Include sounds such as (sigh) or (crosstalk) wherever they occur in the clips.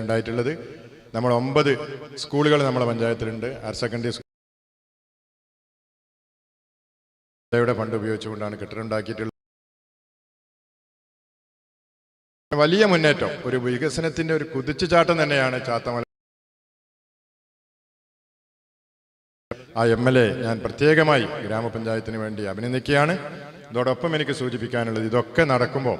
ഉണ്ടായിട്ടുള്ളത് നമ്മൾ ഒമ്പത് സ്കൂളുകൾ നമ്മുടെ പഞ്ചായത്തിലുണ്ട്. ഹയർ സെക്കൻഡറി സ്കൂളുടെ ഫണ്ട് ഉപയോഗിച്ചുകൊണ്ടാണ് കെട്ടിടം ഉണ്ടാക്കിയിട്ടുള്ളത് വലിയ മുന്നേറ്റം. ഒരു വികസനത്തിന്റെ ഒരു കുതിച്ചുചാട്ടം തന്നെയാണ് ചാത്തമല ആ എം എൽ എ ഞാൻ പ്രത്യേകമായി ഗ്രാമപഞ്ചായത്തിന് വേണ്ടി അഭിനന്ദിക്കുകയാണ്. ഇതോടൊപ്പം എനിക്ക് സൂചിപ്പിക്കാനുള്ളത് ഇതൊക്കെ നടക്കുമ്പോൾ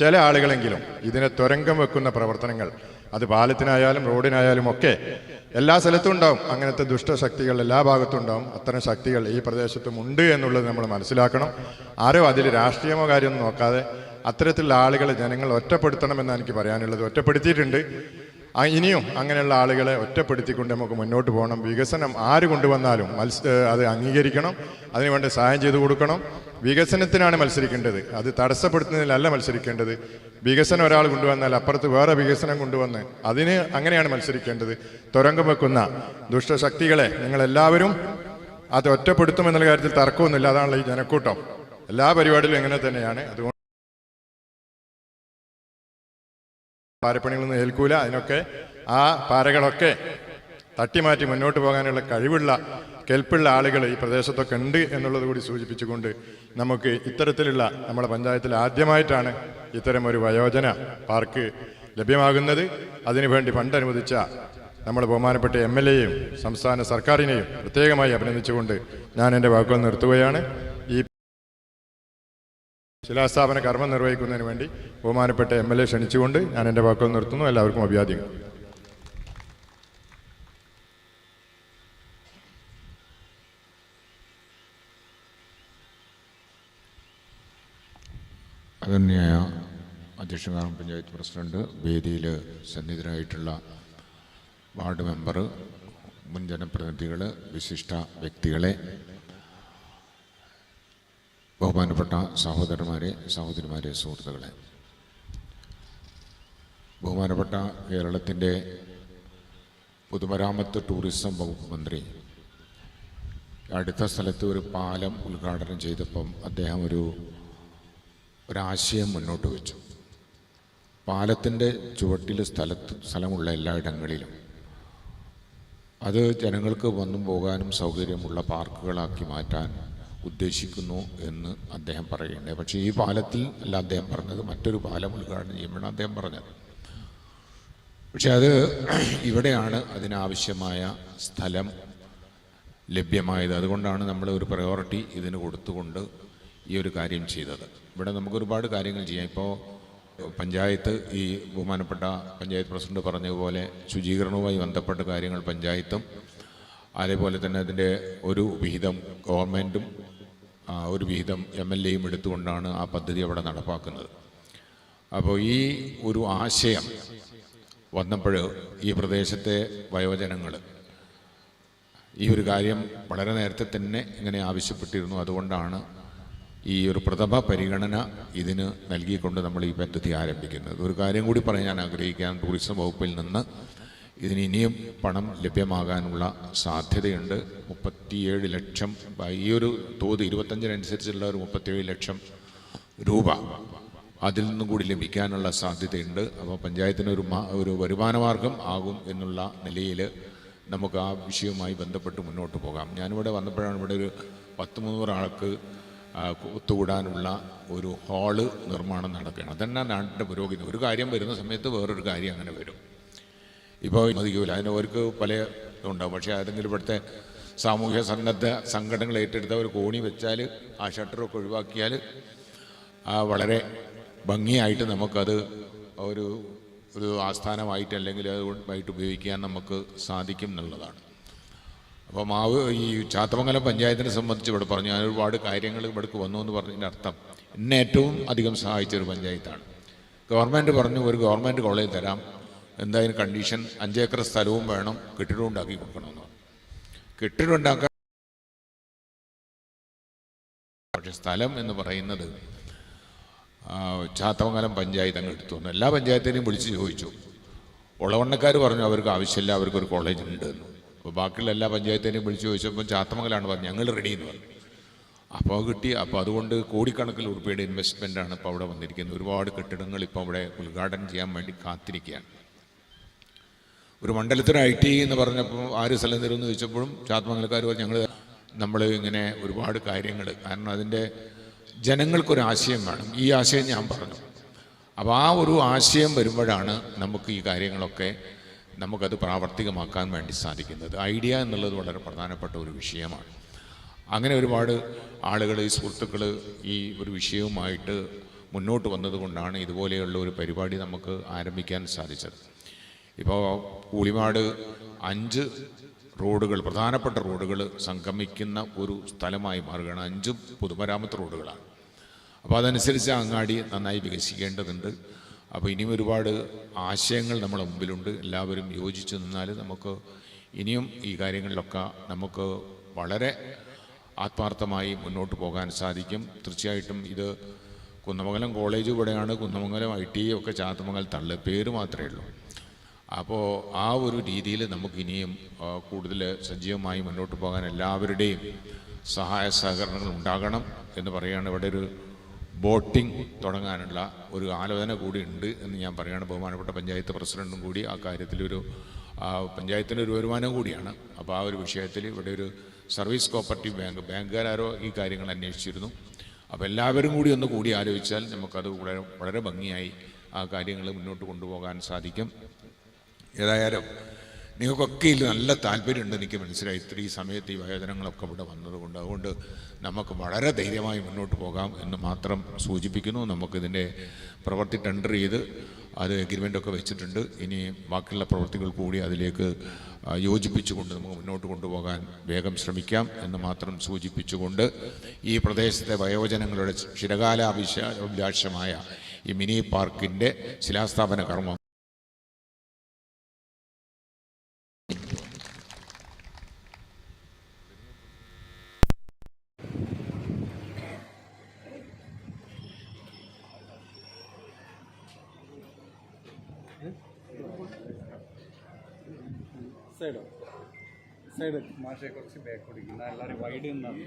ചില ആളുകളെങ്കിലും ഇതിനെ തുരങ്കം വെക്കുന്ന പ്രവർത്തനങ്ങൾ അത് പാലത്തിനായാലും റോഡിനായാലും ഒക്കെ എല്ലാ സ്ഥലത്തും ഉണ്ടാവും. അങ്ങനത്തെ ദുഷ്ടശക്തികൾ എല്ലാ ഭാഗത്തും ഉണ്ടാവും. അത്തരം ശക്തികൾ ഈ പ്രദേശത്തും ഉണ്ട് എന്നുള്ളത് നമ്മൾ മനസ്സിലാക്കണം. ആരോ അതിൽ രാഷ്ട്രീയമോ കാര്യമൊന്നും നോക്കാതെ അത്തരത്തിലുള്ള ആളുകളെ ജനങ്ങൾ ഒറ്റപ്പെടുത്തണമെന്നാണ് എനിക്ക് പറയാനുള്ളത്. ഒറ്റപ്പെടുത്തിയിട്ടുണ്ട്. ഇനിയും അങ്ങനെയുള്ള ആളുകളെ ഒറ്റപ്പെടുത്തിക്കൊണ്ട് നമുക്ക് മുന്നോട്ട് പോകണം. വികസനം ആര് കൊണ്ടുവന്നാലും മത്സ അത് അംഗീകരിക്കണം അതിനുവേണ്ടി സഹായം ചെയ്തു കൊടുക്കണം. വികസനത്തിനാണ് മത്സരിക്കേണ്ടത്. അത് തടസ്സപ്പെടുത്തുന്നതിലല്ല മത്സരിക്കേണ്ടത്. വികസനം ഒരാൾ കൊണ്ടുവന്നാൽ അപ്പുറത്ത് വേറെ വികസനം കൊണ്ടുവന്ന് അതിന് അങ്ങനെയാണ് മത്സരിക്കേണ്ടത്. തുരങ്കം വെക്കുന്ന ദുഷ്ടശക്തികളെ നിങ്ങളെല്ലാവരും അത് ഒറ്റപ്പെടുത്തുമെന്നുള്ള കാര്യത്തിൽ തർക്കമൊന്നുമില്ല. അതാണല്ലോ ഈ ജനക്കൂട്ടം. എല്ലാ പരിപാടിയിലും ഇങ്ങനെ തന്നെയാണ്. അതുകൊണ്ട് പാരപ്പണികളൊന്നും ഏൽക്കൂല. അതിനൊക്കെ ആ പാരകളൊക്കെ തട്ടിമാറ്റി മുന്നോട്ട് പോകാനുള്ള കഴിവുള്ള കെൽപ്പുള്ള ആളുകൾ ഈ പ്രദേശത്തൊക്കെ ഉണ്ട് എന്നുള്ളത് കൂടി സൂചിപ്പിച്ചുകൊണ്ട് നമുക്ക് ഇത്തരത്തിലുള്ള നമ്മുടെ പഞ്ചായത്തിൽ ആദ്യമായിട്ടാണ് ഇത്തരം ഒരു വയോജന പാർക്ക് ലഭ്യമാകുന്നത്. അതിനുവേണ്ടി ഫണ്ട് അനുവദിച്ച നമ്മുടെ ബഹുമാനപ്പെട്ട എം എൽ എയും സംസ്ഥാന സർക്കാരിനെയും പ്രത്യേകമായി അഭിനന്ദിച്ചുകൊണ്ട് ഞാൻ എന്റെ വാക്കുകൾ നിർത്തുകയാണ്. ഈ ശിലാസ്ഥാപന കർമ്മം നിർവഹിക്കുന്നതിന് വേണ്ടി ബഹുമാനപ്പെട്ട എം എൽ എ ക്ഷണിച്ചുകൊണ്ട് ഞാൻ എന്റെ വാക്കുകൾ നിർത്തുന്നു. എല്ലാവർക്കും അഭിവാദ്യങ്ങൾ. അതന്നെയായ അധ്യക്ഷ ഗ്രാമ പഞ്ചായത്ത് പ്രസിഡന്റ്. വേദിയിൽ സന്നിധരായിട്ടുള്ള വാർഡ് മെമ്പർ മുൻ ജനപ്രതിനിധികൾ വിശിഷ്ട വ്യക്തികളെ ബഹുമാനപ്പെട്ട സഹോദരന്മാരെ സഹോദരിമാരെ സുഹൃത്തുക്കളെ. ബഹുമാനപ്പെട്ട കേരളത്തിന്റെ പൊതുമരാമത്ത് ടൂറിസം വകുപ്പ് മന്ത്രി അടുത്ത സ്ഥലത്ത് ഒരു പാലം ഉദ്ഘാടനം ചെയ്തപ്പം അദ്ദേഹം ഒരു ഒരാശയം മുന്നോട്ട് വെച്ചു. പാലത്തിന്റെ ചുവട്ടിൽ സ്ഥലത്ത് സ്ഥലമുള്ള എല്ലായിടങ്ങളിലും. അത് ജനങ്ങൾക്ക് വന്നും പോകാനും സൗകര്യമുള്ള പാർക്കുകളാക്കി മാറ്റാൻ ഉദ്ദേശിക്കുന്നു എന്ന് അദ്ദേഹം പറയുന്നത് പക്ഷേ ഈ പാലത്തിൽ അല്ല അദ്ദേഹം പറഞ്ഞത്. മറ്റൊരു പാലം ഉദ്ഘാടനം ചെയ്യുമ്പോഴാണ് അദ്ദേഹം പറഞ്ഞത്. പക്ഷെ അത് (clears throat) ഇവിടെയാണ് അതിനാവശ്യമായ സ്ഥലം ലഭ്യമായത്. അതുകൊണ്ടാണ് നമ്മൾ ഒരു പ്രയോറിറ്റി ഇതിന് കൊടുത്തുകൊണ്ട് ഈ ഒരു കാര്യം ചെയ്തത്. ഇവിടെ നമുക്ക് ഒരുപാട് കാര്യങ്ങൾ ചെയ്യാം. ഇപ്പോൾ പഞ്ചായത്ത് ഈ ബഹുമാനപ്പെട്ട പഞ്ചായത്ത് പ്രസിഡന്റ് പറഞ്ഞതുപോലെ ശുചീകരണവുമായി ബന്ധപ്പെട്ട കാര്യങ്ങൾ പഞ്ചായത്തും അതേപോലെ തന്നെ അതിന്റെ ഒരു വിഹിതം ഗവൺമെന്റും ഒരു വിഹിതം എം എൽ എയും എടുത്തുകൊണ്ടാണ് ആ പദ്ധതി അവിടെ നടപ്പാക്കുന്നത്. അപ്പോൾ ഈ ഒരു ആശയം വന്നപ്പോൾ ഈ പ്രദേശത്തെ വയോജനങ്ങൾ ഈ ഒരു കാര്യം വളരെ നേരത്തെ തന്നെ ഇങ്ങനെ ആവശ്യപ്പെട്ടിരുന്നു. അതുകൊണ്ടാണ് ഈ ഒരു പ്രഥമ പരിഗണന ഇതിന് നൽകിക്കൊണ്ട് നമ്മൾ ഈ പദ്ധതി ആരംഭിക്കുന്നത്. ഒരു കാര്യം കൂടി പറയാൻ ഞാൻ ആഗ്രഹിക്കാൻ ടൂറിസം വകുപ്പിൽ നിന്ന് ഇതിന് ഇനിയും പണം ലഭ്യമാകാനുള്ള സാധ്യതയുണ്ട്. മുപ്പത്തിയേഴ് ലക്ഷം ഈ ഒരു തോത് ഇരുപത്തഞ്ചിനനുസരിച്ചുള്ള ഒരു മുപ്പത്തിയേഴ് ലക്ഷം രൂപ അതിൽ നിന്നും കൂടി ലഭിക്കാനുള്ള സാധ്യതയുണ്ട്. അപ്പോൾ പഞ്ചായത്തിന് ഒരു ഒരു വരുമാനമാർഗം ആകും എന്നുള്ള നിലയിൽ നമുക്ക് ആ വിഷയവുമായി ബന്ധപ്പെട്ട് മുന്നോട്ട് പോകാം. ഞാനിവിടെ വന്നപ്പോഴാണ് ഇവിടെ ഒരു പത്ത് മുന്നൂറ് ആൾക്ക് ഒത്തുകൂടാനുള്ള ഒരു ഹാൾ നിർമ്മാണം നടക്കുകയാണ്. അതന്നെ നാട്ടിന്റെ പുരോഗതി? ഒരു കാര്യം വരുന്ന സമയത്ത് വേറൊരു കാര്യം അങ്ങനെ വരും. ഇപ്പോൾ മതിക്കൂല. അതിന് അവർക്ക് പല ഇതുണ്ടാവും. പക്ഷേ ഏതെങ്കിലും ഇവിടുത്തെ സാമൂഹ്യ സന്നദ്ധ സംഘടനകൾ ഏറ്റെടുത്ത ഒരു കോണി വെച്ചാൽ ആ ഷട്ടറൊക്കെ ഒഴിവാക്കിയാൽ ആ വളരെ ഭംഗിയായിട്ട് നമുക്കത് ഒരു ഒരു ആസ്ഥാനമായിട്ട് അല്ലെങ്കിൽ അതുമായിട്ട് ഉപയോഗിക്കാൻ നമുക്ക് സാധിക്കും എന്നുള്ളതാണ്. അപ്പോൾ മാവ് ഈ ചാത്തമംഗലം പഞ്ചായത്തിനെ സംബന്ധിച്ച് ഇവിടെ പറഞ്ഞു. ഞാൻ ഒരുപാട് കാര്യങ്ങൾ ഇവിടേക്ക് വന്നു എന്ന് പറഞ്ഞതിന്റെ അർത്ഥം എന്നെ ഏറ്റവും അധികം സഹായിച്ച ഒരു പഞ്ചായത്താണ്. ഗവൺമെന്റ് പറഞ്ഞു ഒരു ഗവൺമെന്റ് കോളേജ് തരാം. എന്തായാലും കണ്ടീഷൻ അഞ്ചേക്കർ സ്ഥലവും വേണം. കെട്ടിടം ഉണ്ടാക്കി കൊടുക്കണമെന്ന്. കെട്ടിടം ഉണ്ടാക്കാൻ പക്ഷെ സ്ഥലം എന്ന് പറയുന്നത് ചാത്തമംഗലം പഞ്ചായത്ത് അങ്ങ് എടുത്തു വന്നു. എല്ലാ പഞ്ചായത്തിനെയും വിളിച്ച് ചോദിച്ചു. ഉളവണ്ണക്കാർ പറഞ്ഞു അവർക്ക് ആവശ്യമില്ല അവർക്കൊരു കോളേജ് ഉണ്ട് എന്ന്. അപ്പോൾ ബാക്കിയുള്ള എല്ലാ പഞ്ചായത്തിനെയും വിളിച്ച് ചോദിച്ചപ്പോൾ ചാത്തമംഗലാണ് പറഞ്ഞു ഞങ്ങൾ റെഡി എന്ന് പറഞ്ഞു. അപ്പോൾ കിട്ടി. അപ്പോൾ അതുകൊണ്ട് കോടിക്കണക്കിന് ഉറുപ്പിയുടെ ഇൻവെസ്റ്റ്മെന്റാണ് ഇപ്പോൾ അവിടെ വന്നിരിക്കുന്നത്. ഒരുപാട് കെട്ടിടങ്ങൾ ഇപ്പോൾ അവിടെ ഉദ്ഘാടനം ചെയ്യാൻ വേണ്ടി കാത്തിരിക്കുകയാണ്. ഒരു മണ്ഡലത്തിന് ഐ ടി എന്ന് പറഞ്ഞപ്പോൾ ആര് സ്ഥലം തരുമെന്ന് ചോദിച്ചപ്പോഴും ചാത്മംഗലക്കാർ പറഞ്ഞു ഞങ്ങൾ നമ്മൾ ഇങ്ങനെ ഒരുപാട് കാര്യങ്ങൾ കാരണം അതിന്റെ ജനങ്ങൾക്കൊരു ആശയം വേണം. ഈ ആശയം ഞാൻ പറഞ്ഞു. അപ്പോൾ ആ ഒരു ആശയം വരുമ്പോഴാണ് നമുക്ക് ഈ കാര്യങ്ങളൊക്കെ നമുക്കത് പ്രാവർത്തികമാക്കാൻ വേണ്ടി സാധിക്കുന്നത്. ഐഡിയ എന്നുള്ളത് വളരെ പ്രധാനപ്പെട്ട ഒരു വിഷയമാണ്. അങ്ങനെ ഒരുപാട് ആളുകൾ ഈ സുഹൃത്തുക്കൾ ഈ ഒരു വിഷയവുമായിട്ട് മുന്നോട്ട് വന്നതുകൊണ്ടാണ് ഇതുപോലെയുള്ള ഒരു പരിപാടി നമുക്ക് ആരംഭിക്കാൻ സാധിച്ചത്. ഇപ്പോൾ കൂളിമാട് അഞ്ച് റോഡുകൾ പ്രധാനപ്പെട്ട റോഡുകൾ സംഗമിക്കുന്ന ഒരു സ്ഥലമായി മാറുകയാണ്. അഞ്ചും പൊതുമരാമത്ത് റോഡുകളാണ്. അപ്പോൾ അതനുസരിച്ച് അങ്ങാടി നന്നായി വികസിക്കേണ്ടതുണ്ട്. അപ്പോൾ ഇനിയും ഒരുപാട് ആശയങ്ങൾ നമ്മുടെ മുമ്പിലുണ്ട്. എല്ലാവരും യോജിച്ച് നിന്നാൽ നമുക്ക് ഇനിയും ഈ കാര്യങ്ങളിലൊക്കെ നമുക്ക് വളരെ ആത്മാർത്ഥമായി മുന്നോട്ട് പോകാൻ സാധിക്കും. തീർച്ചയായിട്ടും ഇത് കുന്നമംഗലം കോളേജ് ഇവിടെയാണ്. കുന്നമംഗലം ഐ ടി ഒക്കെ ചാത്തമംഗലം തള്ളു പേര് മാത്രമേ ഉള്ളൂ. അപ്പോൾ ആ ഒരു രീതിയിൽ നമുക്കിനിയും കൂടുതൽ സജീവമായി മുന്നോട്ട് പോകാൻ എല്ലാവരുടെയും സഹായ സഹകരണങ്ങൾ ഉണ്ടാകണം എന്ന് പറയുകയാണ്. ഇവിടെ ഒരു ബോട്ടിംഗ് തുടങ്ങാനുള്ള ഒരു ആലോചന കൂടി ഉണ്ട് എന്ന് ഞാൻ പറയുകയാണ്. ബഹുമാനപ്പെട്ട പഞ്ചായത്ത് പ്രസിഡന്റും കൂടി ആ കാര്യത്തിലൊരു പഞ്ചായത്തിന്റെ ഒരു വരുമാനം കൂടിയാണ്. അപ്പോൾ ആ ഒരു വിഷയത്തിൽ ഇവിടെ ഒരു സർവീസ് കോപ്പറേറ്റീവ് ബാങ്ക് ബാങ്കുകാരോ ഈ കാര്യങ്ങൾ അന്വേഷിച്ചിരുന്നു. അപ്പോൾ എല്ലാവരും കൂടി ഒന്ന് കൂടി ആലോചിച്ചാൽ നമുക്കത് വളരെ വളരെ ഭംഗിയായി ആ കാര്യങ്ങൾ മുന്നോട്ട് കൊണ്ടുപോകാൻ സാധിക്കും. ഏതായാലും നിങ്ങൾക്കൊക്കെ ഇതിൽ നല്ല താല്പര്യമുണ്ട് എനിക്ക് മനസ്സിലായി. ഇത്രയും സമയത്ത് ഈ വയോജനങ്ങളൊക്കെ ഇവിടെ വന്നതുകൊണ്ട് അതുകൊണ്ട് നമുക്ക് വളരെ ധൈര്യമായി മുന്നോട്ട് പോകാം എന്ന് മാത്രം സൂചിപ്പിക്കുന്നു. നമുക്കിതിന്റെ പ്രവൃത്തി ടെൻഡർ ചെയ്ത് അത് എഗ്രിമെന്റൊക്കെ വെച്ചിട്ടുണ്ട്. ഇനി ബാക്കിയുള്ള പ്രവൃത്തികൾ കൂടി അതിലേക്ക് യോജിപ്പിച്ചുകൊണ്ട് നമുക്ക് മുന്നോട്ട് കൊണ്ടുപോകാൻ വേഗം ശ്രമിക്കാം എന്ന് മാത്രം സൂചിപ്പിച്ചുകൊണ്ട് ഈ പ്രദേശത്തെ വയോജനങ്ങളുടെ ചിരകാലാഭിഷ ഈ മിനി പാർക്കിന്റെ ശിലാസ്ഥാപന കർമ്മം സൈഡ് മാഷെ കുറച്ച് ബാക്ക് ഓടിക്കുന്ന എല്ലാവരും വൈഡ് നിന്നാണ്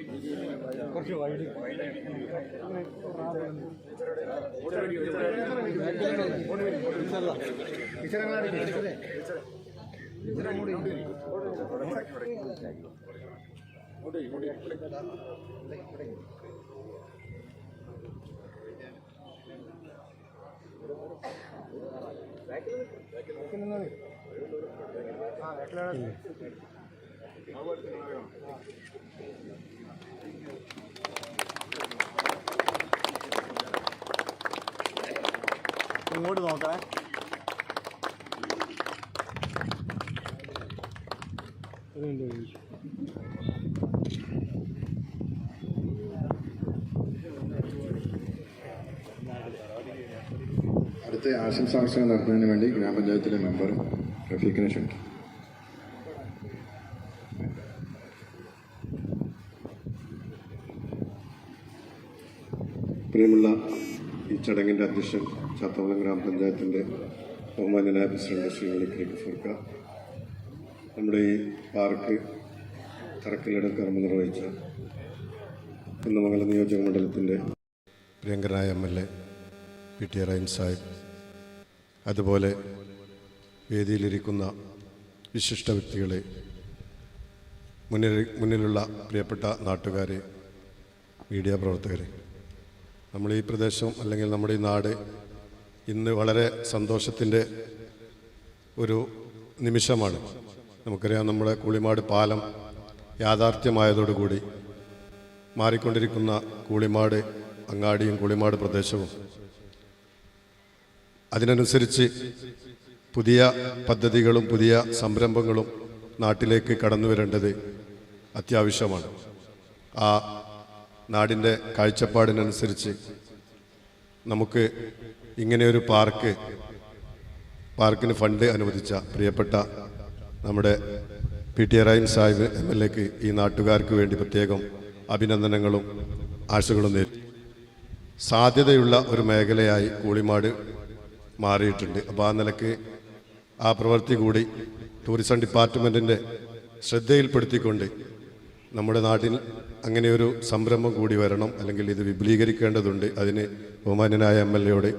കുറച്ച് വൈഡ് ഇങ്ങോട്ട് നോക്കണേ. അടുത്ത ആശംസാർച്ചന നടത്തുന്നതിന് വേണ്ടി ഗ്രാമപഞ്ചായത്തിലെ മെമ്പർ റഫീഖിനെ ക്ഷണിക്കും പ്രിയമുള്ള ഈ ചടങ്ങിന്റെ അധ്യക്ഷൻ ചാത്തമംഗലം ഗ്രാമപഞ്ചായത്തിന്റെ ബഹുമാന്യനായ പ്രസിഡന്റ് ശ്രീ വെളിക്കരി ഫുർക്ക. നമ്മുടെ ഈ പാർക്ക് തറക്കല്ലിടം കർമ്മം നിർവഹിച്ച കുന്നമംഗലം നിയോജക മണ്ഡലത്തിന്റെ പ്രിയങ്കരനായ M L A P T Rhine Sahib അതുപോലെ വേദിയിലിരിക്കുന്ന വിശിഷ്ട വ്യക്തികളെ മുന്നിൽ മുന്നിലുള്ള പ്രിയപ്പെട്ട നാട്ടുകാരെ മീഡിയ പ്രവർത്തകരെ നമ്മൾ ഈ പ്രദേശം അല്ലെങ്കിൽ നമ്മുടെ ഈ നാട് ഇന്ന് വളരെ സന്തോഷത്തിന്റെ ഒരു നിമിഷമാണ്. നമുക്കറിയാം നമ്മുടെ കൂളിമാട് പാലം യാഥാർത്ഥ്യമായതോടുകൂടി മാറിക്കൊണ്ടിരിക്കുന്ന കൂളിമാട് അങ്ങാടിയും കൂളിമാട് പ്രദേശവും അതിനനുസരിച്ച് പുതിയ പദ്ധതികളും പുതിയ സംരംഭങ്ങളും നാട്ടിലേക്ക് കടന്നു വരേണ്ടത് അത്യാവശ്യമാണ്. ആ നാടിന്റെ കാഴ്ചപ്പാടിനനുസരിച്ച് നമുക്ക് ഇങ്ങനെയൊരു പാർക്ക് പാർക്കിന് ഫണ്ട് അനുവദിച്ച പ്രിയപ്പെട്ട നമ്മുടെ പി ടി റൈൻ സാഹിബ് എം എൽ എക്ക് ഈ നാട്ടുകാർക്ക് വേണ്ടി പ്രത്യേകം അഭിനന്ദനങ്ങളും ആശകളും നേരി സാധ്യതയുള്ള ഒരു മേഖലയായി കൂളിമാട് മാറിയിട്ടുണ്ട്. അപ്പോൾ ആ നിലയ്ക്ക് ആ പ്രവൃത്തി കൂടി ടൂറിസം ഡിപ്പാർട്ട്മെന്റിന്റെ ശ്രദ്ധയിൽപ്പെടുത്തിക്കൊണ്ട് നമ്മുടെ നാട്ടിൽ അങ്ങനെ ഒരു സംരംഭം കൂടി വരണം അല്ലെങ്കിൽ ഇത് വിപുലീകരിക്കേണ്ടതുണ്ട് അതിന് ബഹുമാന്യനായ എം എൽ എയോട്.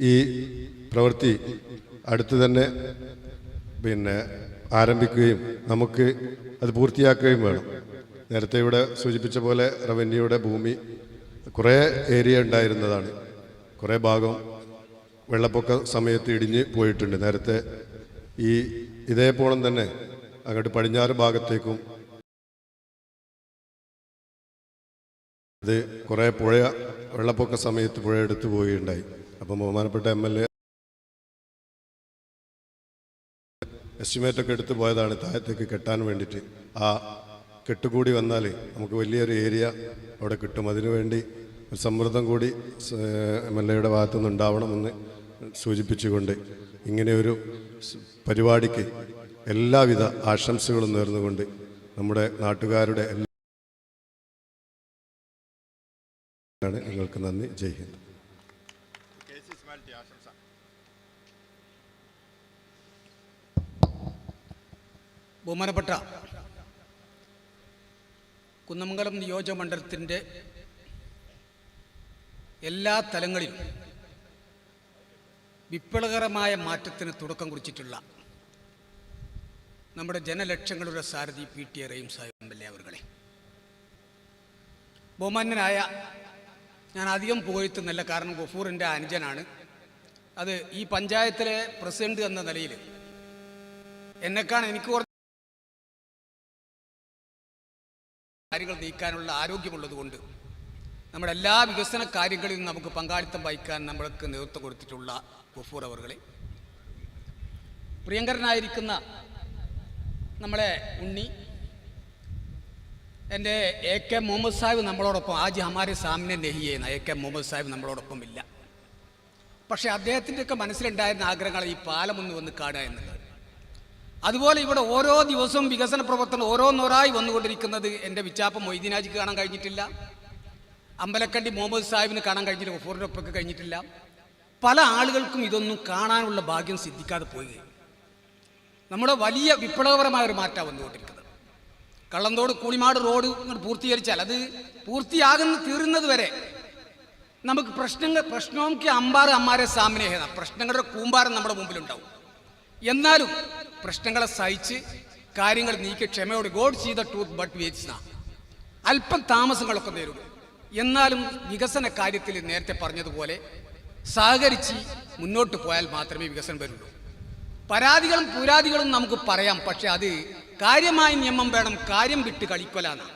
ഈ പ്രവൃത്തി അടുത്ത് തന്നെ പിന്നെ ആരംഭിക്കുകയും നമുക്ക് അത് പൂർത്തിയാക്കുകയും വേണം. നേരത്തെ ഇവിടെ സൂചിപ്പിച്ച പോലെ റവന്യൂയുടെ ഭൂമി കുറേ ഏരിയ ഉണ്ടായിരുന്നതാണ്. കുറേ ഭാഗം വെള്ളപ്പൊക്ക സമയത്ത് ഇടിഞ്ഞ് പോയിട്ടുണ്ട്. നേരത്തെ ഈ ഇതേപോലെ തന്നെ. അങ്ങോട്ട് പടിഞ്ഞാറ് ഭാഗത്തേക്കും അത് കുറേ പുഴ വെള്ളപ്പൊക്ക സമയത്ത് പുഴ എടുത്തു പോവുകയുണ്ടായി. അപ്പം ബഹുമാനപ്പെട്ട എം എൽ എ എസ്റ്റിമേറ്റ് ഒക്കെ എടുത്തു പോയതാണ് താഴത്തേക്ക് കെട്ടാൻ വേണ്ടിയിട്ട്. ആ കെട്ടുകൂടി വന്നാൽ നമുക്ക് വലിയൊരു ഏരിയ അവിടെ കിട്ടും. അതിനുവേണ്ടി സമ്മർദ്ദം കൂടി എം എൽ എയുടെ ഭാഗത്തുനിന്ന് ഉണ്ടാവണമെന്ന് സൂചിപ്പിച്ചുകൊണ്ട് ഇങ്ങനെയൊരു പരിപാടിക്ക് എല്ലാവിധ ആശംസകളും നേർന്നുകൊണ്ട് നമ്മുടെ നാട്ടുകാരുടെ എല്ലാ നിങ്ങൾക്ക് നന്ദി. ജയ് ഹിന്ദ്. ബഹുമാനപ്പെട്ട കുന്നമംഗലം നിയോജക മണ്ഡലത്തിന്റെ എല്ലാ തലങ്ങളിലും വിപ്ലവകരമായ മാറ്റത്തിന് തുടക്കം കുറിച്ചിട്ടുള്ള നമ്മുടെ ജനലക്ഷങ്ങളുടെ സാരഥി P T Rahim Sahib M L A അവർകളെ. ബഹുമാന്യനായ ഞാൻ അധികം പുകഴ്ത്തുന്നില്ല കാരണം ഗഫൂറിന്റെ അനുജനാണ്. അത് ഈ പഞ്ചായത്തിലെ പ്രസിഡന്റ് എന്ന നിലയിൽ എന്നെക്കാണ് എനിക്ക് കാര്യങ്ങൾ നീക്കാനുള്ള ആരോഗ്യമുള്ളത് കൊണ്ട് നമ്മുടെ എല്ലാ വികസന കാര്യങ്ങളിലും നമുക്ക് പങ്കാളിത്തം വഹിക്കാൻ നമ്മൾക്ക് നേതൃത്വം കൊടുത്തിട്ടുള്ള ഗഫൂർ അവർകളെ. പ്രിയങ്കരനായിരിക്കുന്ന നമ്മളെ ഉണ്ണി എന്റെ എ കെ മുഹമ്മദ് സാഹിബ് നമ്മളോടൊപ്പം ആജ് ഹമാരെ സാമിനെ നെഹിയെന്ന എ കെ മുഹമ്മദ് സാഹിബ് നമ്മളോടൊപ്പം ഇല്ല. പക്ഷേ അദ്ദേഹത്തിന്റെയൊക്കെ മനസ്സിലുണ്ടായിരുന്ന ആഗ്രഹങ്ങൾ ഈ പാലം ഒന്ന് വന്ന് കാണുക എന്നുള്ളത്. അതുപോലെ ഇവിടെ ഓരോ ദിവസവും വികസന പ്രവർത്തനം ഓരോന്നോരായി വന്നുകൊണ്ടിരിക്കുന്നത് എന്റെ വിച്ചാപ്പം മൊയ്തീനാജിക്ക് കാണാൻ കഴിഞ്ഞിട്ടില്ല. അമ്പലക്കണ്ടി മുഹമ്മദ് സാഹിബിന് കാണാൻ കഴിഞ്ഞില്ല ഗഫൂറിന്റെ കഴിഞ്ഞിട്ടില്ല. പല ആളുകൾക്കും ഇതൊന്നും കാണാനുള്ള ഭാഗ്യം സിദ്ധിക്കാതെ പോയി. നമ്മുടെ വലിയ വിപ്ലവപരമായ ഒരു മാറ്റമാണ് വന്നുകൊണ്ടിരിക്കുന്നത്. കള്ളന്തോട് കൂളിമാട് റോഡ് ഇങ്ങോട്ട് പൂർത്തീകരിച്ചാൽ അത് പൂർത്തിയാകുന്ന തീരുന്നത് വരെ നമുക്ക് പ്രശ്നങ്ങൾ പ്രശ്നമൊക്കെ അമ്പാറ് അമ്മാരെ സാമനേഹത പ്രശ്നങ്ങളുടെ കൂമ്പാരം നമ്മുടെ മുമ്പിലുണ്ടാവും. എന്നാലും പ്രശ്നങ്ങളെ സഹിച്ച് കാര്യങ്ങൾ നീക്കി ക്ഷമയോട് ഗോഡ് ചെയ്ത ടൂത്ത് ബട്ട് വേറ്റ്സ് അല്പം താമസങ്ങളൊക്കെ നേരിടും. എന്നാലും വികസന കാര്യത്തിൽ നേരത്തെ പറഞ്ഞതുപോലെ സഹകരിച്ച് മുന്നോട്ട് പോയാൽ മാത്രമേ വികസനം വരുള്ളൂ. പരാതികളും പുരാതികളും നമുക്ക് പറയാം പക്ഷെ അത് കാര്യമായ നിയമം വേണം കാര്യം വിട്ട് കളിക്കൊലാണ്.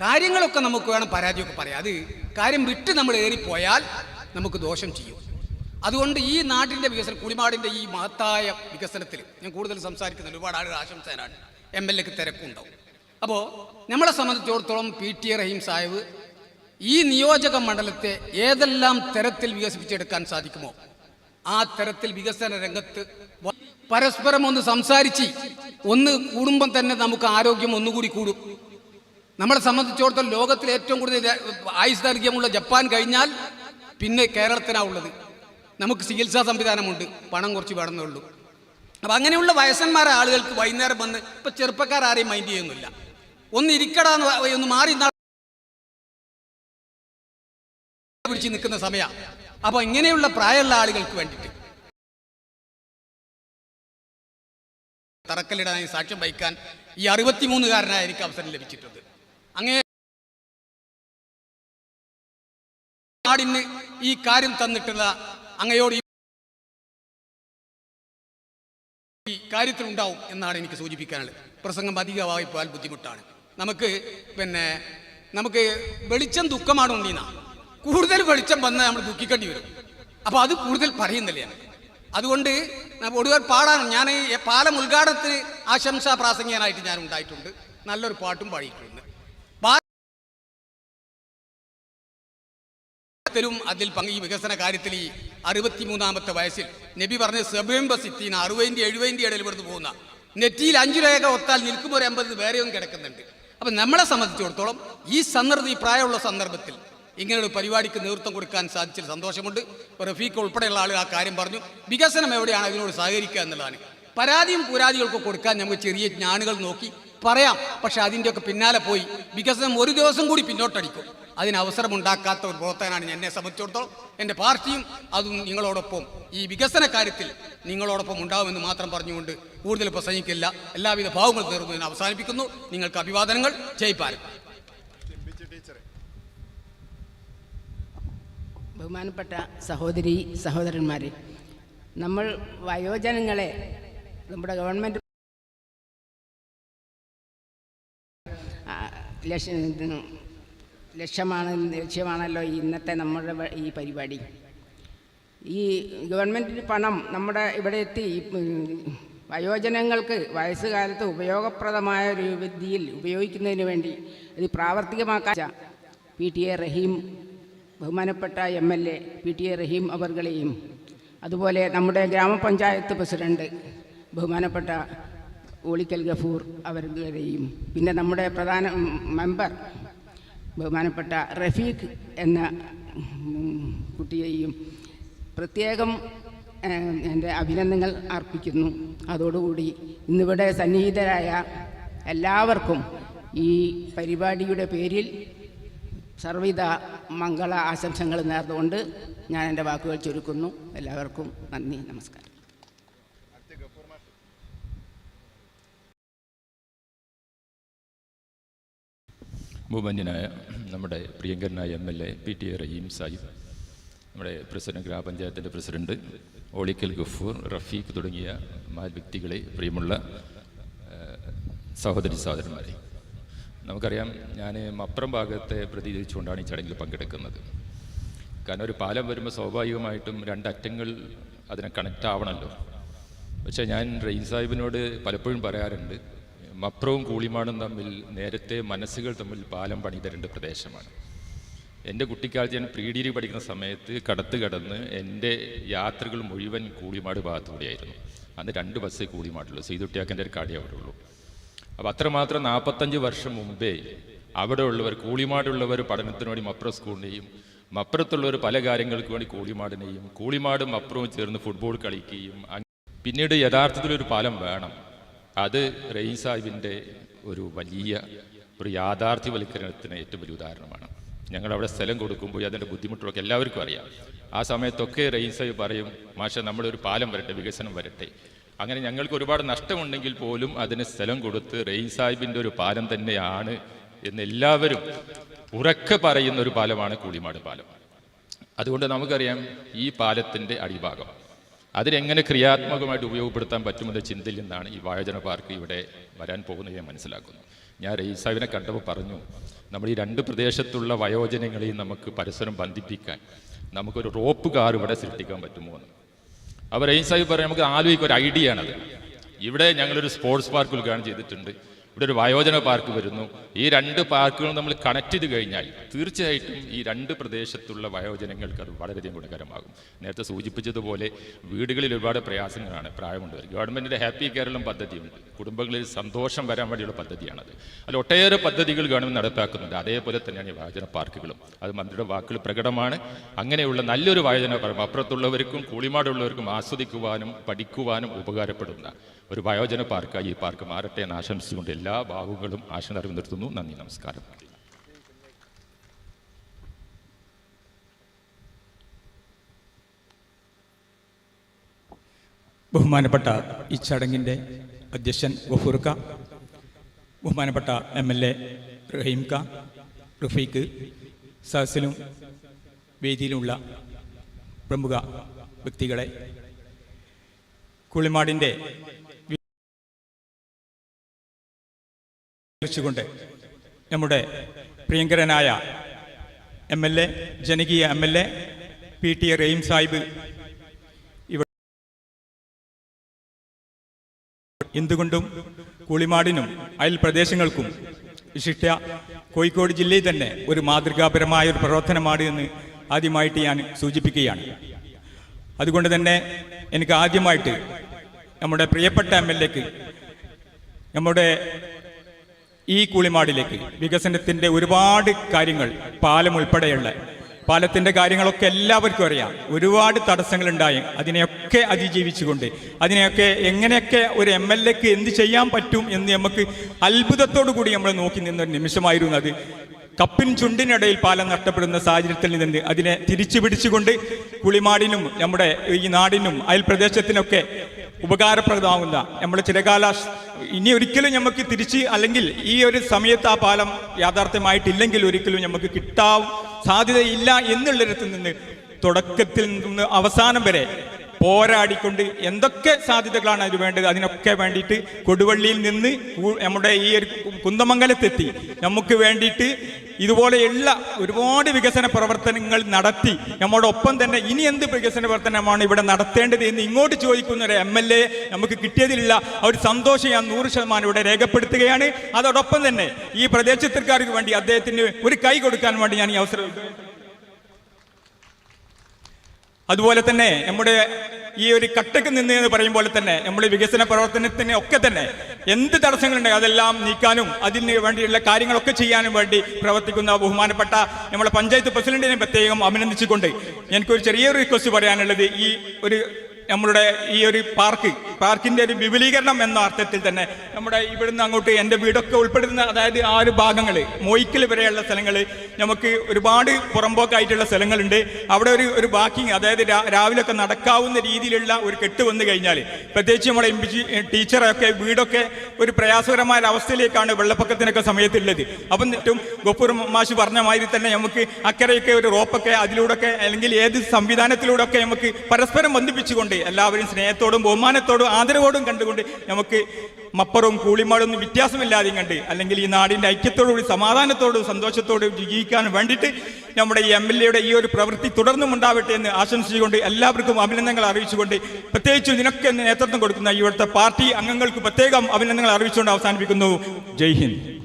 കാര്യങ്ങളൊക്കെ നമുക്ക് വേണം പരാതിയൊക്കെ പറയാം. അത് കാര്യം വിട്ട് നമ്മൾ ഏറിപ്പോയാൽ നമുക്ക് ദോഷം ചെയ്യും. അതുകൊണ്ട് ഈ നാട്ടിന്റെ വികസനം കുളിമാടിന്റെ ഈ മഹത്തായ വികസനത്തിൽ ഞാൻ കൂടുതൽ സംസാരിക്കുന്ന ഒരുപാട് ആളുകൾ ആശംസനാണ്. എം എൽ എക്ക് തിരക്കുണ്ടാവും. അപ്പോൾ നമ്മളെ സംബന്ധിച്ചിടത്തോളം പി ടി റഹീം സാഹിബ് ഈ നിയോജക മണ്ഡലത്തെ ഏതെല്ലാം തരത്തിൽ വികസിപ്പിച്ചെടുക്കാൻ സാധിക്കുമോ? ആ തരത്തിൽ വികസന രംഗത്ത് പരസ്പരം ഒന്ന് സംസാരിച്ച് ഒന്ന് കൂടുമ്പം തന്നെ നമുക്ക് ആരോഗ്യം ഒന്നുകൂടി കൂടും. നമ്മളെ സംബന്ധിച്ചിടത്തോളം ലോകത്തിൽ ഏറ്റവും കൂടുതൽ ആയുസ് ദൈർഘ്യമുള്ള ജപ്പാൻ കഴിഞ്ഞാൽ പിന്നെ കേരളത്തിനാ ഉള്ളത്. നമുക്ക് ചികിത്സാ സംവിധാനമുണ്ട്. പണം കുറച്ച് വേണമെന്നേ ഉള്ളൂ. അപ്പം അങ്ങനെയുള്ള വയസ്സന്മാരെ ആളുകൾക്ക് വൈകുന്നേരം വന്ന് ഇപ്പം ആരെയും മൈൻഡ് ചെയ്യുന്നില്ല. ഒന്ന് ഇരിക്കടാന്ന് ഒന്ന് മാറി പിടിച്ച് നിൽക്കുന്ന സമയ. അപ്പോൾ ഇങ്ങനെയുള്ള പ്രായമുള്ള ആളുകൾക്ക് വേണ്ടിയിട്ട് തറക്കല്ലിടാൻ സാക്ഷ്യം വഹിക്കാൻ ഈ അറുപത്തിമൂന്നുകാരനായ എനിക്ക് അവസരം ലഭിച്ചിട്ടുണ്ട്. അങ്ങേ നാടിന് ഈ കാര്യം തന്നിട്ടുള്ള അങ്ങയോട് ഈ- കാര്യത്തിലുണ്ടാവും എന്നാണ് എനിക്ക് സൂചിപ്പിക്കാനുള്ളത്. പ്രസംഗം അധികമായി പോയാൽ ബുദ്ധിമുട്ടാണ്. നമുക്ക് പിന്നെ നമുക്ക് വെളിച്ചം ദുഃഖമാണ് ഉണ്ണീന കൂടുതൽ വെളിച്ചം വന്ന് നമ്മൾ ദുഃഖിക്കേണ്ടി വരും. അപ്പോൾ അത് കൂടുതൽ പറയുന്നില്ല അതുകൊണ്ട് ഒടുവർ പാടാൻ ഞാൻ പാലം ഉദ്ഘാടനത്തിന് ആശംസാ പ്രാസംഗികനായിട്ട് ഞാൻ ഉണ്ടായിട്ടുണ്ട്. നല്ലൊരു പാട്ടും പാടിയിട്ടുണ്ട്. അതിൽ പങ്ക് വികസന കാര്യത്തിൽ ഈ അറുപത്തിമൂന്നാമത്തെ വയസ്സിൽ നബി പറഞ്ഞ സെബിംബ സിത്തീന അറുപതിന്റെ എഴുപതിന്റെ ഇടയിൽ ഇവിടുന്ന് പോകുന്ന നെറ്റിയിൽ അഞ്ചു രേഖ ഒത്താൽ നിൽക്കുമ്പോൾ ഒരു എൺപത് വേറെയും കിടക്കുന്നുണ്ട്. അപ്പം നമ്മളെ സംബന്ധിച്ചിടത്തോളം ഈ സന്ദർഭം ഈ പ്രായമുള്ള സന്ദർഭത്തിൽ ഇങ്ങനെയൊരു പരിപാടിക്ക് നേതൃത്വം കൊടുക്കാൻ സാധിച്ചതിൽ സന്തോഷമുണ്ട്. റഫീഖ് ഉൾപ്പെടെയുള്ള ആളുകൾ ആ കാര്യം പറഞ്ഞു. വികസനം എവിടെയാണ് അതിനോട് സഹകരിക്കുക എന്നുള്ളതാണ്. പരാതിയും പുരാതികൾക്ക് കൊടുക്കാൻ നമുക്ക് ചെറിയ ജ്ഞാനുകൾ നോക്കി പറയാം. പക്ഷെ അതിന്റെയൊക്കെ പിന്നാലെ പോയി വികസനം ഒരു ദിവസം കൂടി പിന്നോട്ടടിക്കും. അതിന് അവസരമുണ്ടാക്കാത്ത ഒരു പ്രവർത്തകനാണ് എന്നെ സംബന്ധിച്ചിടത്തോളം എന്റെ പാർട്ടിയും അതും നിങ്ങളോടൊപ്പം. ഈ വികസന കാര്യത്തിൽ നിങ്ങളോടൊപ്പം ഉണ്ടാവുമെന്ന് മാത്രം പറഞ്ഞുകൊണ്ട് കൂടുതൽ പ്രസംഗിക്കില്ല. എല്ലാവിധ ഭാവങ്ങൾ നേർന്നതിന് അവസാനിപ്പിക്കുന്നു. നിങ്ങൾക്ക് അഭിവാദനങ്ങൾ. ജയിപ്പാരും ബഹുമാനപ്പെട്ട സഹോദരി സഹോദരന്മാരെ നമ്മൾ വയോജനങ്ങളെ നമ്മുടെ ഗവൺമെന്റ് ലക്ഷ ലക്ഷ്യമാണ് ലക്ഷ്യമാണല്ലോ ഇന്നത്തെ നമ്മുടെ ഈ പരിപാടി. ഈ ഗവൺമെന്റിന് പണം നമ്മുടെ ഇവിടെ എത്തി വയോജനങ്ങൾക്ക് വയസ്സുകാലത്ത് ഉപയോഗപ്രദമായ ഒരു രീതിയിൽ ഉപയോഗിക്കുന്നതിന് വേണ്ടി ഇത് പ്രാവർത്തികമാക്കാൻ പി ടി എ റഹീം ബഹുമാനപ്പെട്ട M L A P T A Rahim അവർകളെയും അതുപോലെ നമ്മുടെ ഗ്രാമപഞ്ചായത്ത് പ്രസിഡന്റ് ബഹുമാനപ്പെട്ട ഓളിക്കൽ ഗഫൂർ അവരുടെയും പിന്നെ നമ്മുടെ പ്രധാന മെമ്പർ ബഹുമാനപ്പെട്ട റഫീഖ് എന്ന കുട്ടിയെയും പ്രത്യേകം എന്റെ അഭിനന്ദനങ്ങൾ അർപ്പിക്കുന്നു. അതോടുകൂടി ഇന്നിവിടെ സന്നിഹിതരായ എല്ലാവർക്കും ഈ പരിപാടിയുടെ പേരിൽ സർവിധ മംഗള ആശംസകൾ നേർന്നുകൊണ്ട് ഞാൻ എന്റെ വാക്കുകൾ ചുരുക്കുന്നു. എല്ലാവർക്കും നന്ദി നമസ്കാരം. ബഹുമാന്യനായ നമ്മുടെ പ്രിയങ്കരനായ M L A P T A Rahim Sahib നമ്മുടെ പ്രസിഡന്റ് ഗ്രാമപഞ്ചായത്തിന്റെ പ്രസിഡന്റ് ഒളിക്കൽ ഗഫൂർ റഫീഖ് തുടങ്ങിയ വ്യക്തികളെ പ്രിയമുള്ള സഹോദരി സഹോദരന്മാരെ. നമുക്കറിയാം ഞാൻ മപ്രം ഭാഗത്തെ പ്രതിനിധിച്ചുകൊണ്ടാണ് ഈ ചടങ്ങിൽ പങ്കെടുക്കുന്നത്. കാരണം ഒരു പാലം വരുമ്പോൾ സ്വാഭാവികമായിട്ടും രണ്ടറ്റങ്ങൾ അതിനെ കണക്റ്റ് ആവണമല്ലോ പക്ഷേ ഞാൻ റെയിൻ സാഹിബിനോട് പലപ്പോഴും പറയാറുണ്ട് മപ്പുറവും കൂളിമാടും തമ്മിൽ നേരത്തെ മനസ്സുകൾ തമ്മിൽ പാലം പണിത പ്രദേശമാണ്. എന്റെ കുട്ടിക്കാലത്ത് ഞാൻ പ്രീ ഡിഗ്രി പഠിക്കുന്ന സമയത്ത് കടത്ത് കടന്ന് എന്റെ യാത്രകൾ മുഴുവൻ കൂളിമാട് ഭാഗത്തുകൂടിയായിരുന്നു. അന്ന് രണ്ട് ബസ്സേ കൂളിമാടുള്ളൂ. സീതുട്ടിയാക്കന്റെ ഒരു കാടിയേ അവിടെ ഉള്ളൂ. അപ്പോൾ അത്രമാത്രം നാൽപ്പത്തഞ്ച് വർഷം മുമ്പേ അവിടെ ഉള്ളവർ കൂളിമാടുള്ളവർ പഠനത്തിന് വേണ്ടി മപ്ര സ്കൂളിനെയും മപ്പുറത്തുള്ളവർ പല കാര്യങ്ങൾക്ക് വേണ്ടി കൂളിമാടിനെയും കൂളിമാടും മപ്പുറവും ചേർന്ന് ഫുട്ബോൾ കളിക്കുകയും പിന്നീട് യഥാർത്ഥത്തിൽ ഒരു പാലം വേണം. അത് റെയിൻ സാഹിബിന്റെ ഒരു വലിയ ഒരു യാഥാർത്ഥ്യവൽക്കരണത്തിന് ഏറ്റവും വലിയ ഉദാഹരണമാണ്. ഞങ്ങൾ അവിടെ സ്ഥലം കൊടുക്കുമ്പോൾ അതിന്റെ ബുദ്ധിമുട്ടുകളൊക്കെ എല്ലാവർക്കും അറിയാം. ആ സമയത്തൊക്കെ റെയിൻ സാഹിബ് പറയും മാഷ നമ്മളൊരു പാലം വരട്ടെ വികസനം വരട്ടെ. അങ്ങനെ ഞങ്ങൾക്ക് ഒരുപാട് നഷ്ടമുണ്ടെങ്കിൽ പോലും അതിന് സ്ഥലം കൊടുത്ത് റെയിൻ സാഹിബിന്റെ ഒരു പാലം തന്നെയാണ് എന്ന് എല്ലാവരും ഉറക്കെ പറയുന്ന ഒരു പാലമാണ് കൂളിമാട് പാലം. അതുകൊണ്ട് നമുക്കറിയാം ഈ പാലത്തിന്റെ അടിഭാഗം. അതിനെങ്ങനെ ക്രിയാത്മകമായിട്ട് ഉപയോഗപ്പെടുത്താൻ പറ്റുമെന്ന ചിന്തയിൽ നിന്നാണ് ഈ വായോജന പാർക്ക് ഇവിടെ വരാൻ പോകുന്നത് ഞാൻ മനസ്സിലാക്കുന്നു. ഞാൻ റെയിൻ സാഹിബിനെ കണ്ടപ്പോൾ പറഞ്ഞു നമ്മൾ ഈ രണ്ട് പ്രദേശത്തുള്ള വയോജനങ്ങളെയും നമുക്ക് പരസ്പരം ബന്ധിപ്പിക്കാൻ നമുക്കൊരു റോപ്പ് കാർ ഇവിടെ സൃഷ്ടിക്കാൻ പറ്റുമോ? എന്ന്. അപ്പോൾ റെയിൻ സാഹിബ് പറയാം നമുക്ക് ആലോചിക്കുക ഒരു ഐഡിയ ആണത്. ഇവിടെ ഞങ്ങളൊരു സ്പോർട്സ് പാർക്ക് ഉദ്ഘാടനം ചെയ്തിട്ടുണ്ട്. ഇവിടെ ഒരു വയോജന പാർക്ക് വരുന്നു. ഈ രണ്ട് പാർക്കുകളും നമ്മൾ കണക്ട് ചെയ്ത് കഴിഞ്ഞാൽ തീർച്ചയായിട്ടും ഈ രണ്ട് പ്രദേശത്തുള്ള വയോജനങ്ങൾക്ക് അത് വളരെയധികം ഗുണകരമാകും. നേരത്തെ സൂചിപ്പിച്ചതുപോലെ വീടുകളിൽ ഒരുപാട് പ്രയാസങ്ങളാണ് പ്രായമുണ്ട്. ഗവൺമെന്റിന്റെ ഹാപ്പി കേരളം പദ്ധതിയുണ്ട്. കുടുംബങ്ങളിൽ സന്തോഷം വരാൻ വേണ്ടിയുള്ള പദ്ധതിയാണത്. അതിൽ ഒട്ടേറെ പദ്ധതികൾ ഗവൺമെന്റ് നടപ്പാക്കുന്നുണ്ട്. അതേപോലെ തന്നെയാണ് ഈ വയോജന പാർക്കുകളും. അത് മന്ത്രിയുടെ വാക്കുകൾ പ്രകടമാണ്. അങ്ങനെയുള്ള നല്ലൊരു വയോജന പാർക്ക് അപ്പുറത്തുള്ളവർക്കും കൂളിമാടുള്ളവർക്കും ആസ്വദിക്കുവാനും പഠിക്കുവാനും ഉപകാരപ്പെടുന്ന ഒരു വയോജന പാർക്കായി ഈ പാർക്ക് മാറട്ടെ എന്ന് ആശംസിച്ചുകൊണ്ട് എല്ലാ ഭാഗങ്ങളും ആശ അറിവ് നിർത്തുന്നു. നന്ദി നമസ്കാരം. ബഹുമാനപ്പെട്ട ഈ ചടങ്ങിന്റെ അധ്യക്ഷൻ ഗഫൂർക്ക ബഹുമാനപ്പെട്ട എം എൽ എ റഹീംക റഫീഖ് സഹസിലും വേദിയിലുമുള്ള പ്രമുഖ വ്യക്തികളെ കുളിമാടിന്റെ കൊണ്ട് നമ്മുടെ പ്രിയങ്കരനായ എം എൽ എ ജനകീയ M L A P T A Rahim Sahib എന്തുകൊണ്ടും കുളിമാടിനും അയൽ പ്രദേശങ്ങൾക്കും വിശിഷ്ട കോഴിക്കോട് ജില്ലയിൽ തന്നെ ഒരു മാതൃകാപരമായ ഒരു പ്രവർത്തനമാണ് എന്ന് ആദ്യമായിട്ട് ഞാൻ സൂചിപ്പിക്കുകയാണ്. അതുകൊണ്ട് തന്നെ എനിക്ക് ആദ്യമായിട്ട് നമ്മുടെ പ്രിയപ്പെട്ട എം എൽ എക്ക് നമ്മുടെ ഈ കുളിമാടിലേക്ക് വികസനത്തിന്റെ ഒരുപാട് കാര്യങ്ങൾ പാലം ഉൾപ്പെടെയുള്ള പാലത്തിന്റെ കാര്യങ്ങളൊക്കെ എല്ലാവർക്കും അറിയാം. ഒരുപാട് തടസ്സങ്ങൾ ഉണ്ടായി അതിനെയൊക്കെ അതിജീവിച്ചുകൊണ്ട് അതിനെയൊക്കെ എങ്ങനെയൊക്കെ ഒരു എം എൽ എക്ക് എന്ത് ചെയ്യാൻ പറ്റും എന്ന് നമുക്ക് അത്ഭുതത്തോടു കൂടി നമ്മൾ നോക്കി നിന്ന നിമിഷമായിരുന്നു അത്. കപ്പിൻ ചുണ്ടിനിടയിൽ പാലം നഷ്ടപ്പെടുന്ന സാഹചര്യത്തിൽ നിന്ന് അതിനെ തിരിച്ചു പിടിച്ചുകൊണ്ട് കുളിമാടിനും നമ്മുടെ ഈ നാടിനും അയൽ പ്രദേശത്തിനൊക്കെ ഉപകാരപ്രദമാകുന്ന നമ്മുടെ ചിരകാല ഇനി ഒരിക്കലും നമുക്ക് തിരിച്ച് അല്ലെങ്കിൽ ഈ ഒരു സമയത്ത് ആ പാലം യാഥാർത്ഥ്യമായിട്ടില്ലെങ്കിൽ ഒരിക്കലും നമുക്ക് കിട്ടാൻ സാധ്യതയില്ല എന്നുള്ളിടത്ത് നിന്ന് തുടക്കത്തിൽ നിന്ന് അവസാനം വരെ പോരാടിക്കൊണ്ട് എന്തൊക്കെ സാധ്യതകളാണ് അതിന് വേണ്ടത്? അതിനൊക്കെ വേണ്ടിയിട്ട് കൊടുവള്ളിയിൽ നിന്ന് നമ്മുടെ ഈ ഒരു കുന്തമംഗലത്തെത്തി നമുക്ക് വേണ്ടിയിട്ട് ഇതുപോലെയുള്ള ഒരുപാട് വികസന പ്രവർത്തനങ്ങൾ നടത്തി. നമ്മോടൊപ്പം തന്നെ ഇനി എന്ത് വികസന പ്രവർത്തനമാണ് ഇവിടെ നടത്തേണ്ടത് എന്ന് ഇങ്ങോട്ട് ചോദിക്കുന്ന ഒരു എം എൽ എ നമുക്ക് കിട്ടിയതിലുള്ള ഒരു സന്തോഷം ഞാൻ നൂറ് ശതമാനം ഇവിടെ രേഖപ്പെടുത്തുകയാണ്. അതോടൊപ്പം തന്നെ ഈ പ്രദേശത്തുകാർക്ക് വേണ്ടി അദ്ദേഹത്തിന് ഒരു കൈ കൊടുക്കാൻ വേണ്ടി ഞാൻ ഈ അവസരം അതുപോലെ തന്നെ നമ്മുടെ ഈ ഒരു കട്ടക്ക് നിന്ന് എന്ന് പറയും പോലെ തന്നെ നമ്മുടെ വികസന പ്രവർത്തനത്തിന് ഒക്കെ തന്നെ എന്ത് തടസ്സങ്ങളുണ്ടെങ്കിൽ അതെല്ലാം നീക്കാനും അതിന് വേണ്ടിയുള്ള കാര്യങ്ങളൊക്കെ ചെയ്യാനും വേണ്ടി പ്രവർത്തിക്കുന്ന ബഹുമാനപ്പെട്ട നമ്മുടെ പഞ്ചായത്ത് പ്രസിഡന്റിനെ പ്രത്യേകം അഭിനന്ദിച്ചുകൊണ്ട് എനിക്കൊരു ചെറിയൊരു റിക്വസ്റ്റ് പറയാനുള്ളത് ഈ ഒരു നമ്മളുടെ ഈ ഒരു പാർക്ക് പാർക്കിന്റെ ഒരു വിപുലീകരണം എന്ന അർത്ഥത്തിൽ തന്നെ നമ്മുടെ ഇവിടുന്ന് അങ്ങോട്ട് എന്റെ വീടൊക്കെ ഉൾപ്പെടുന്ന അതായത് ആ ഒരു ഭാഗങ്ങൾ മോയിക്കൽ വരെയുള്ള സ്ഥലങ്ങൾ നമുക്ക് ഒരുപാട് പുറമ്പോക്കായിട്ടുള്ള സ്ഥലങ്ങളുണ്ട്. അവിടെ ഒരു ഒരു ബാക്കിങ് അതായത് രാ- രാവിലെ ഒക്കെ നടക്കാവുന്ന രീതിയിലുള്ള ഒരു കെട്ട് വന്നു കഴിഞ്ഞാൽ പ്രത്യേകിച്ച് നമ്മുടെ എം ടീച്ചറൊക്കെ വീടൊക്കെ ഒരു പ്രയാസകരമായ അവസ്ഥയിലേക്കാണ് വെള്ളപ്പൊക്കത്തിനൊക്കെ സമയത്തുള്ളത്. അപ്പം ഏറ്റവും ഗപ്പൂർ മാഷ് പറഞ്ഞ മാതിരി തന്നെ നമുക്ക് അക്കരയൊക്കെ ഒരു റോപ്പൊക്കെ അതിലൂടെയൊക്കെ അല്ലെങ്കിൽ ഏത് സംവിധാനത്തിലൂടെ ഒക്കെ നമുക്ക് പരസ്പരം ബന്ധിപ്പിച്ചുകൊണ്ട് എല്ലാവരും സ്നേഹത്തോടും ബഹുമാനത്തോടും ആദരവോടും കണ്ടുകൊണ്ട് നമുക്ക് മപ്പറും കൂളിമാടും വ്യത്യാസമില്ലാതെയും കണ്ട് അല്ലെങ്കിൽ ഈ നാടിന്റെ ഐക്യത്തോടുകൂടി സമാധാനത്തോടും സന്തോഷത്തോടും ജീവിക്കാൻ വേണ്ടിയിട്ട് നമ്മുടെ ഈ എം എൽ എയുടെ ഈ ഒരു പ്രവൃത്തി തുടർന്നും ഉണ്ടാവട്ടെ എന്ന് ആശംസിച്ചുകൊണ്ട് എല്ലാവർക്കും അഭിനന്ദനങ്ങൾ അറിയിച്ചുകൊണ്ട് പ്രത്യേകിച്ച് ഇതിനൊക്കെ നേതൃത്വം കൊടുക്കുന്ന ഇവിടുത്തെ പാർട്ടി അംഗങ്ങൾക്ക് പ്രത്യേകം അഭിനന്ദനങ്ങൾ അറിയിച്ചുകൊണ്ട് അവസാനിപ്പിക്കുന്നു. ജയ് ഹിന്ദ്.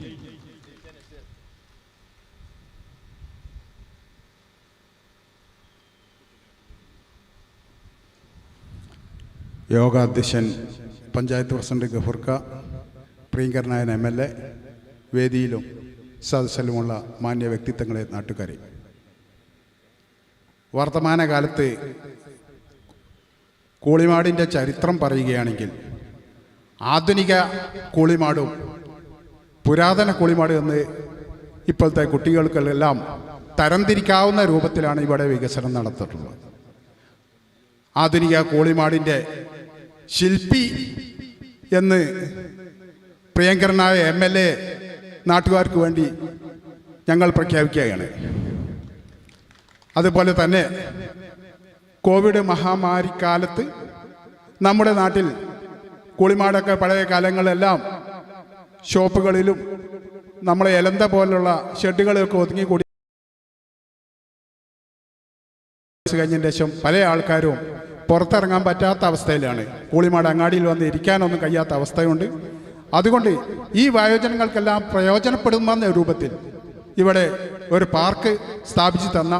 യോഗാധ്യക്ഷൻ പഞ്ചായത്ത് പ്രസിഡന്റ് ഗഫൂർക്ക പ്രിയങ്കരനായൻ എം എൽ എ വേദിയിലും സദസ്സിലുമുള്ള മാന്യ വ്യക്തിത്വങ്ങളെ നാട്ടുകാരെ. വർത്തമാനകാലത്ത് കൂളിമാടിന്റെ ചരിത്രം പറയുകയാണെങ്കിൽ ആധുനിക കൂളിമാടും പുരാതന കൂളിമാട് എന്ന് ഇപ്പോഴത്തെ കുട്ടികൾക്കെല്ലാം തരംതിരിക്കാവുന്ന രൂപത്തിലാണ് ഇവിടെ വികസനം നടത്തിയിട്ടുള്ളത് ആധുനിക കോളിമാടിന്റെ ശില്പി എന്ന് പ്രിയങ്കരനായ എം എൽ എ നാട്ടുകാർക്ക് വേണ്ടി ഞങ്ങൾ പ്രഖ്യാപിക്കുകയാണ്. അതുപോലെ തന്നെ കോവിഡ് മഹാമാരി കാലത്ത് നമ്മുടെ നാട്ടിൽ കുളിമാടൊക്കെ പഴയ കാലങ്ങളെല്ലാം ഷോപ്പുകളിലും നമ്മളെ എലന്ത പോലുള്ള ഷെഡുകളൊക്കെ ഒതുങ്ങിക്കൂടി കഴിഞ്ഞതിന് ശേഷം പല ആൾക്കാരും പുറത്തിറങ്ങാൻ പറ്റാത്ത അവസ്ഥയിലാണ്. കൂളിമാട് അങ്ങാടിയിൽ വന്ന് ഇരിക്കാനൊന്നും കഴിയാത്ത അവസ്ഥയുണ്ട്. അതുകൊണ്ട് ഈ വയോജനങ്ങൾക്കെല്ലാം പ്രയോജനപ്പെടുമെന്ന രൂപത്തിൽ ഇവിടെ ഒരു പാർക്ക് സ്ഥാപിച്ചു തന്ന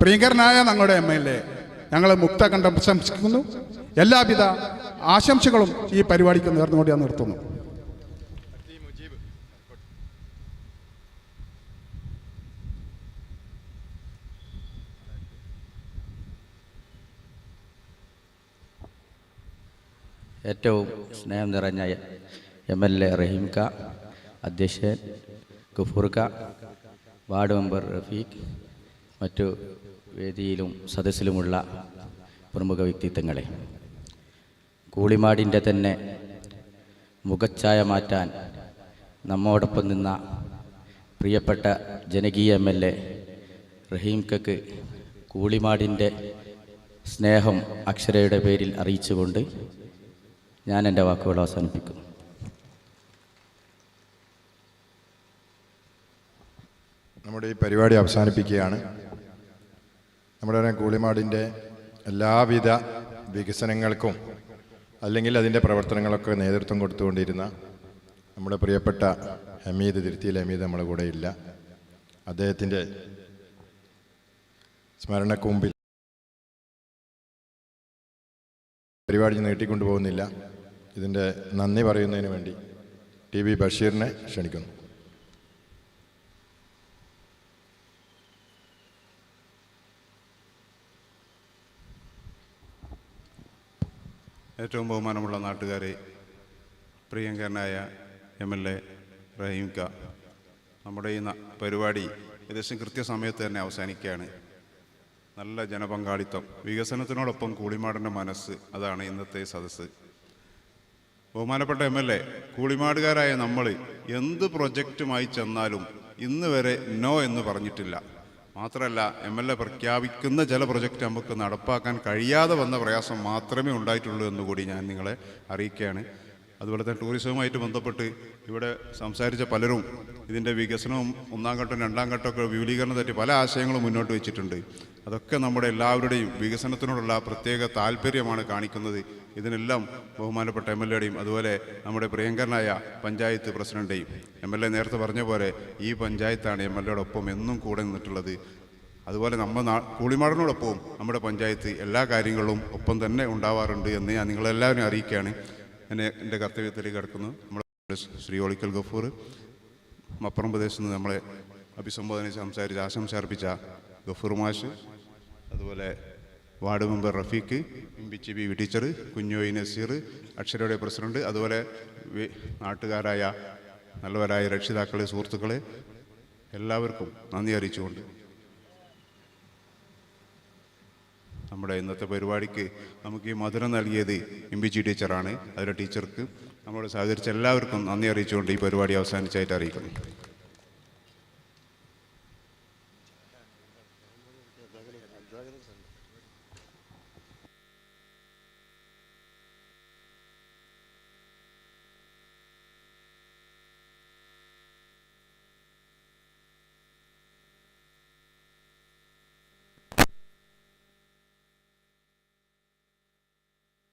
പ്രിയങ്കരനായ ഞങ്ങളുടെ എം എൽ എ ഞങ്ങൾ മുക്തകണ്ഠം പ്രശംസിക്കുന്നു. എല്ലാവിധ ആശംസകളും ഈ പരിപാടിക്ക് നേർന്നുകൊണ്ട് ഞാൻ നിർത്തുന്നു. ഏറ്റവും സ്നേഹം നിറഞ്ഞ എം എൽ എ റഹീംക അധ്യക്ഷൻ ഗഫൂർക്ക വാർഡ് മെമ്പർ റഫീഖ് മറ്റു വേദിയിലും സദസ്സിലുമുള്ള പ്രമുഖ വ്യക്തിത്വങ്ങളെ. കൂളിമാടിന്റെ തന്നെ മുഖച്ഛായ മാറ്റാൻ നമ്മോടൊപ്പം നിന്ന പ്രിയപ്പെട്ട ജനകീയ എം എൽ എ റഹീംകക്ക് കൂളിമാടിന്റെ സ്നേഹം അക്ഷരയുടെ പേരിൽ അറിയിച്ചുകൊണ്ട് ഞാൻ എന്റെ വാക്കുകൾ അവസാനിപ്പിക്കുന്നു നമ്മുടെ ഈ പരിപാടി അവസാനിപ്പിക്കുകയാണ്. നമ്മുടെ കൂളിമാടിന്റെ എല്ലാവിധ വികസനങ്ങൾക്കും അല്ലെങ്കിൽ അതിന്റെ പ്രവർത്തനങ്ങളൊക്കെ നേതൃത്വം കൊടുത്തുകൊണ്ടിരുന്ന നമ്മുടെ പ്രിയപ്പെട്ട ഹമീദ് തിരുത്തിയിൽ ഹമീദ് നമ്മുടെ കൂടെ ഇല്ല അദ്ദേഹത്തിന്റെ സ്മരണക്കൂമ്പിൽ പരിപാടി നീട്ടിക്കൊണ്ടു പോകുന്നില്ല ഇതിന്റെ നന്ദി പറയുന്നതിന് വേണ്ടി ടി വി ബഷീറിനെ ക്ഷണിക്കുന്നു. ഏറ്റവും ബഹുമാനമുള്ള നാട്ടുകാരെ പ്രിയങ്കരനായ എം എൽ എ റഹീംക നമ്മുടെ ഈ പരിപാടി ഏകദേശം കൃത്യസമയത്ത് തന്നെ അവസാനിക്കുകയാണ്. നല്ല ജനപങ്കാളിത്തം വികസനത്തിനോടൊപ്പം കൂളിമാടന്റെ മനസ്സ് അതാണ് ഇന്നത്തെ സദസ്സ്. ബഹുമാനപ്പെട്ട എം എൽ എ കൂളിമാടുകാരായ നമ്മൾ എന്ത് പ്രൊജക്റ്റുമായി ചെന്നാലും ഇന്ന് വരെ നോ എന്ന് പറഞ്ഞിട്ടില്ല. മാത്രമല്ല എം എൽ എ പ്രഖ്യാപിക്കുന്ന ചില പ്രൊജക്റ്റ് നമുക്ക് നടപ്പാക്കാൻ കഴിയാതെ വന്ന പ്രയാസം മാത്രമേ ഉണ്ടായിട്ടുള്ളൂ എന്നുകൂടി ഞാൻ നിങ്ങളെ അറിയിക്കുകയാണ്. അതുപോലെ തന്നെ ടൂറിസവുമായിട്ട് ബന്ധപ്പെട്ട് ഇവിടെ സംസാരിച്ച പലരും ഇതിന്റെ വികസനവും ഒന്നാം ഘട്ടം രണ്ടാം ഘട്ടമൊക്കെ വിപുലീകരണം തട്ടി പല ആശയങ്ങളും മുന്നോട്ട് വെച്ചിട്ടുണ്ട്. അതൊക്കെ നമ്മുടെ എല്ലാവരുടെയും വികസനത്തിനോടുള്ള പ്രത്യേക താല്പര്യമാണ് കാണിക്കുന്നത്. ഇതിനെല്ലാം ബഹുമാനപ്പെട്ട എം എൽ എയുടെയും അതുപോലെ നമ്മുടെ പ്രിയങ്കരനായ പഞ്ചായത്ത് പ്രസിഡന്റെയും എം എൽ എ നേരത്തെ പറഞ്ഞ പോലെ ഈ പഞ്ചായത്താണ് എം എൽ എയോടൊപ്പം എന്നും കൂടെ നിന്നിട്ടുള്ളത്. അതുപോലെ നമ്മൾ നാ കൂളിമാടനോടൊപ്പവും നമ്മുടെ പഞ്ചായത്ത് എല്ലാ കാര്യങ്ങളും ഒപ്പം തന്നെ ഉണ്ടാവാറുണ്ട് എന്ന് ഞാൻ നിങ്ങളെല്ലാവരും അറിയിക്കുകയാണ്. എന്നെ എന്റെ കർത്തവ്യത്തിലേക്ക് കിടക്കുന്നു. നമ്മുടെ ശ്രീ ഒളിക്കൽ ഗഫൂർ. മപ്പുറം പ്രദേശത്ത് നിന്ന് നമ്മളെ അഭിസംബോധന സംസാരിച്ച് ആശംസ അർപ്പിച്ച ഗഫൂർ മാഷ്. അതുപോലെ ward member Rafeeq B V teacher Kunhoyi Naseer അക്ഷരയുടെ president അതുപോലെ നാട്ടുകാരായ നല്ലവരായ രക്ഷിതാക്കളെ സുഹൃത്തുക്കളെ എല്ലാവർക്കും നന്ദി അറിയിച്ചുകൊണ്ട് നമ്മുടെ ഇന്നത്തെ പരിപാടിക്ക് നമുക്ക് ഈ മധുരം നൽകിയത് ഇമ്പിച്ചി ടീച്ചറാണ്. അതിലെ ടീച്ചർക്ക് നമ്മളോട് സഹകരിച്ച എല്ലാവർക്കും നന്ദി അറിയിച്ചുകൊണ്ട് ഈ പരിപാടി അവസാനിച്ചായിട്ട് അറിയിക്കുന്നു.